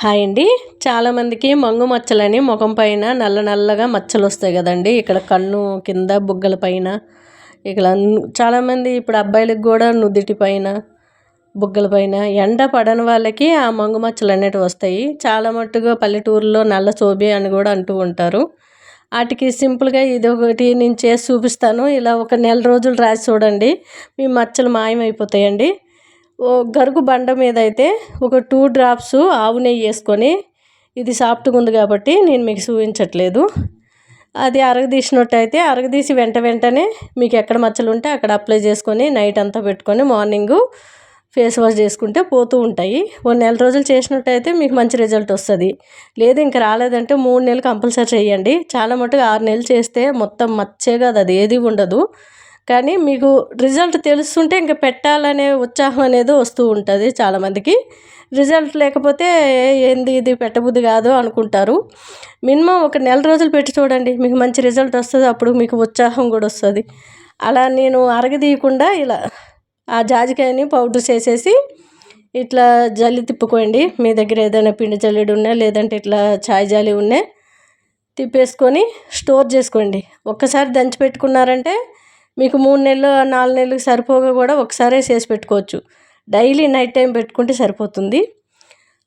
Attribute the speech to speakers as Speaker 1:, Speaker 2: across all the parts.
Speaker 1: Hi అండి. చాలామందికి మంగు మచ్చలని ముఖం పైన నల్ల నల్లగా మచ్చలు వస్తాయి కదండి. ఇక్కడ కన్ను కింద బుగ్గల పైన ఇక్కడ చాలామంది ఇప్పుడు అబ్బాయిలకు కూడా నుదుటి పైన బుగ్గల పైన ఎండ పడని వాళ్ళకి ఆ మంగు మచ్చలు అనేటివి వస్తాయి. చాలా మట్టుగా పల్లెటూరులో నల్ల చోబి అని కూడా అంటూ ఉంటారు. వాటికి సింపుల్గా ఇది ఒకటి నేను చేసి చూపిస్తాను. ఇలా ఒక నెల రోజులు రాసి చూడండి. మీ మచ్చలు మాయమైపోతాయండి. ఓ గరుగు బండ మీద అయితే ఒక టూ డ్రాప్స్ ఆవు నెయ్యి వేసుకొని ఇది సాఫ్ట్గా ఉంది కాబట్టి నేను మీకు చూపించట్లేదు. అది అరగదీసినట్టు అయితే అరగదీసి వెంట వెంటనే మీకు ఎక్కడ మచ్చలు ఉంటే అక్కడ అప్లై చేసుకొని నైట్ అంతా పెట్టుకొని మార్నింగు ఫేస్ వాష్ చేసుకుంటే పోతూ ఉంటాయి. ఓ నెల రోజులు చేసినట్టయితే మీకు మంచి రిజల్ట్ వస్తుంది. లేదు ఇంకా రాలేదంటే మూడు నెలలు కంపల్సరీ చేయండి. చాలా మటుకు ఆరు నెలలు చేస్తే మొత్తం మచ్చే కాదు అది ఏది ఉండదు. కానీ మీకు రిజల్ట్ తెలుస్తుంటే ఇంకా పెట్టాలనే ఉత్సాహం అనేది వస్తూ ఉంటుంది చాలామందికి. రిజల్ట్ లేకపోతే ఏంది ఇది పెట్టబుద్ధి కాదు అనుకుంటారు. మినిమం ఒక నెల రోజులు పెట్టి చూడండి మీకు మంచి రిజల్ట్ వస్తుంది అప్పుడు మీకు ఉత్సాహం కూడా వస్తుంది. అలా నేను అరగదీయకుండా ఇలా ఆ జాజికాయని పౌడర్ చేసేసి ఇట్లా జల్లి తిప్పుకోండి. మీ దగ్గర ఏదైనా పిండి జల్లెడు ఉన్నా లేదంటే ఇట్లా ఛాయ్ జాలి ఉన్నా తిప్పేసుకొని స్టోర్ చేసుకోండి. ఒక్కసారి దంచి పెట్టుకున్నారంటే మీకు మూడు నెలలు నాలుగు నెలలు సరిపోగా కూడా ఒకసారే చేసి పెట్టుకోవచ్చు. డైలీ నైట్ టైం పెట్టుకుంటే సరిపోతుంది.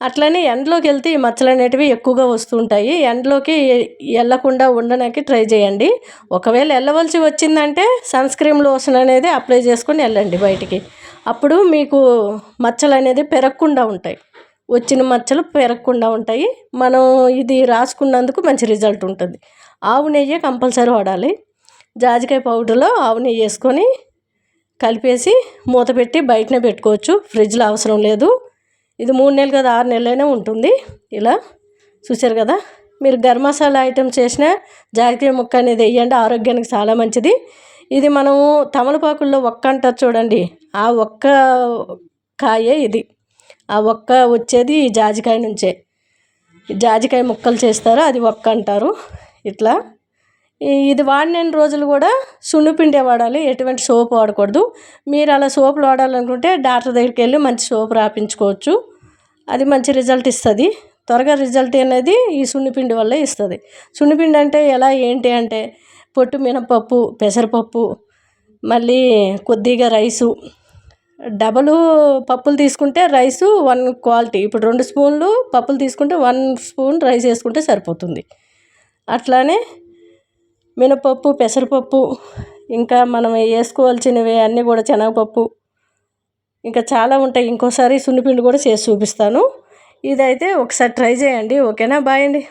Speaker 1: అట్లనే ఎండలోకి వెళ్తే ఈ మచ్చలు అనేటివి ఎక్కువగా వస్తుంటాయి ఎండలోకి వెళ్ళకుండా ఉండడానికి ట్రై చేయండి. ఒకవేళ వెళ్ళవలసి వచ్చిందంటే సన్ స్క్రీన్ లోషన్ అనేది అప్లై చేసుకొని వెళ్ళండి బయటికి. అప్పుడు మీకు మచ్చలు అనేది పెరగకుండా ఉంటాయి. వచ్చిన మచ్చలు పెరగకుండా ఉంటాయి. మనం ఇది రాసుకున్నందుకు మంచి రిజల్ట్ ఉంటుంది. ఆవు నెయ్యి కంపల్సరీ వాడాలి. జాజికాయ పౌడర్లో ఆవు నెయ్యి వేసుకొని కలిపేసి మూత పెట్టి బయటనే పెట్టుకోవచ్చు. ఫ్రిడ్జ్లో అవసరం లేదు. ఇది మూడు నెలలు కదా ఆరు నెలలైనా ఉంటుంది. ఇలా చూసారు కదా? మీరు గరం మసాలా ఐటెం చేసిన జాజికాయ ముక్క అనేది వేయండి. ఆరోగ్యానికి చాలా మంచిది. ఇది మనము తమలపాకుల్లో ఒక్క అంటారు చూడండి. ఆ ఒక్క కాయే ఇది. ఆ ఒక్క వచ్చేది జాజికాయ నుంచే. జాజికాయ ముక్కలు చేస్తారు? అది ఒక్క అంటారు. ఇట్లా ఇది వాడిన రోజులు కూడా సున్నిపిండే వాడాలి ఎటువంటి సోప్ వాడకూడదు. మీరు అలా సోపులు వాడాలనుకుంటే డాక్టర్ దగ్గరికి వెళ్ళి మంచి సోప్ రాపించుకోవచ్చు. అది మంచి రిజల్ట్ ఇస్తుంది. త్వరగా రిజల్ట్ అనేది ఈ సున్నిపిండి వల్లే ఇస్తుంది. సున్నిపిండి అంటే ఎలా ఏంటి అంటే పొట్టు మినపప్పు పెసరపప్పు మళ్ళీ కొద్దిగా రైసు. డబలు పప్పులు తీసుకుంటే రైసు వన్ క్వాలిటీ. ఇప్పుడు రెండు స్పూన్లు పప్పులు తీసుకుంటే వన్ స్పూన్ రైస్ వేసుకుంటే సరిపోతుంది. అట్లానే మినపప్పు పెసరపప్పు ఇంకా మనం వేసుకోవాల్సినవి అన్నీ కూడా శనగపప్పు. ఇంకా చాలా ఉంటాయి. ఇంకోసారి సున్నిపిండి కూడా చేసి చూపిస్తాను. ఇదైతే ఒకసారి ట్రై చేయండి. ఓకేనా? బాయ్ అండి.